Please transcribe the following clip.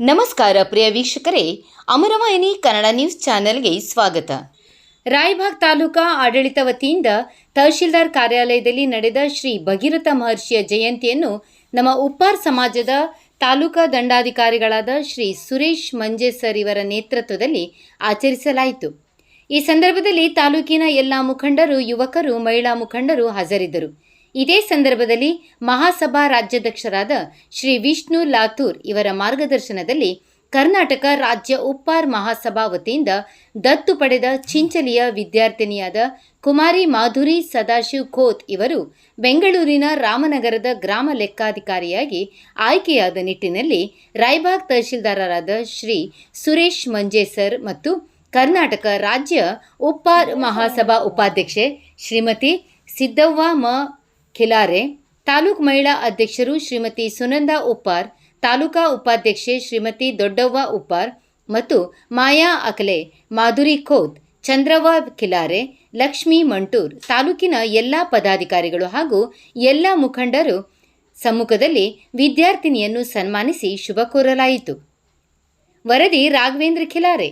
ನಮಸ್ಕಾರ ಪ್ರಿಯ ವೀಕ್ಷಕರೇ, ಅಮರವಾಹಿನಿ ಕನ್ನಡ ನ್ಯೂಸ್ ಚಾನೆಲ್ಗೆ ಸ್ವಾಗತ. ರಾಯಬಾಗ್ ತಾಲೂಕಾ ಆಡಳಿತ ವತಿಯಿಂದ ತಹಶೀಲ್ದಾರ್ ಕಾರ್ಯಾಲಯದಲ್ಲಿ ನಡೆದ ಶ್ರೀ ಭಗೀರಥ ಮಹರ್ಷಿಯ ಜಯಂತಿಯನ್ನು ನಮ್ಮ ಉಪ್ಪಾರ್ ಸಮಾಜದ ತಾಲೂಕಾ ದಂಡಾಧಿಕಾರಿಗಳಾದ ಶ್ರೀ ಸುರೇಶ್ ಮಂಜೇಸರ್ ಇವರ ನೇತೃತ್ವದಲ್ಲಿ ಆಚರಿಸಲಾಯಿತು. ಈ ಸಂದರ್ಭದಲ್ಲಿ ತಾಲೂಕಿನ ಎಲ್ಲ ಮುಖಂಡರು, ಯುವಕರು, ಮಹಿಳಾ ಮುಖಂಡರು ಹಾಜರಿದ್ದರು. ಇದೇ ಸಂದರ್ಭದಲ್ಲಿ ಮಹಾಸಭಾ ರಾಜ್ಯಾಧ್ಯಕ್ಷರಾದ ಶ್ರೀ ವಿಷ್ಣು ಲಾತೂರ್ ಇವರ ಮಾರ್ಗದರ್ಶನದಲ್ಲಿ ಕರ್ನಾಟಕ ರಾಜ್ಯ ಉಪ್ಪಾರ್ ಮಹಾಸಭಾ ವತಿಯಿಂದ ದತ್ತು ಪಡೆದ ಚಿಂಚಲಿಯ ವಿದ್ಯಾರ್ಥಿನಿಯಾದ ಕುಮಾರಿ ಮಾಧುರಿ ಸದಾಶಿವ್ ಖೋತ್ ಇವರು ಬೆಂಗಳೂರಿನ ರಾಮನಗರದ ಗ್ರಾಮ ಲೆಕ್ಕಾಧಿಕಾರಿಯಾಗಿ ಆಯ್ಕೆಯಾದ ನಿಟ್ಟಿನಲ್ಲಿ ರಾಯ್ಬಾಗ್ ತಹಶೀಲ್ದಾರರಾದ ಶ್ರೀ ಸುರೇಶ್ ಮಂಜೇಸರ್ ಮತ್ತು ಕರ್ನಾಟಕ ರಾಜ್ಯ ಉಪ್ಪಾರ್ ಮಹಾಸಭಾ ಉಪಾಧ್ಯಕ್ಷೆ ಶ್ರೀಮತಿ ಸಿದ್ದವ್ವ ಮ ಖಿಲಾರೆ, ತಾಲೂಕ್ ಮಹಿಳಾ ಅಧ್ಯಕ್ಷರು ಶ್ರೀಮತಿ ಸುನಂದ ಉಪ್ಪಾರ್, ತಾಲೂಕಾ ಉಪಾಧ್ಯಕ್ಷೆ ಶ್ರೀಮತಿ ದೊಡ್ಡವ್ವ ಉಪ್ಪಾರ್ ಮತ್ತು ಮಾಯಾ ಅಕಲೆ ಮಾಧುರಿ ಖೋತ್ ಚಂದ್ರವ್ವ ಖಿಲಾರೆ, ಲಕ್ಷ್ಮೀ ಮಂಟೂರ್ ತಾಲೂಕಿನ ಎಲ್ಲ ಪದಾಧಿಕಾರಿಗಳು ಹಾಗೂ ಎಲ್ಲ ಮುಖಂಡರು ಸಮ್ಮುಖದಲ್ಲಿ ವಿದ್ಯಾರ್ಥಿನಿಯನ್ನು ಸನ್ಮಾನಿಸಿ ಶುಭ ಕೋರಲಾಯಿತು. ವರದಿ ರಾಘವೇಂದ್ರ ಖಿಲಾರೆ.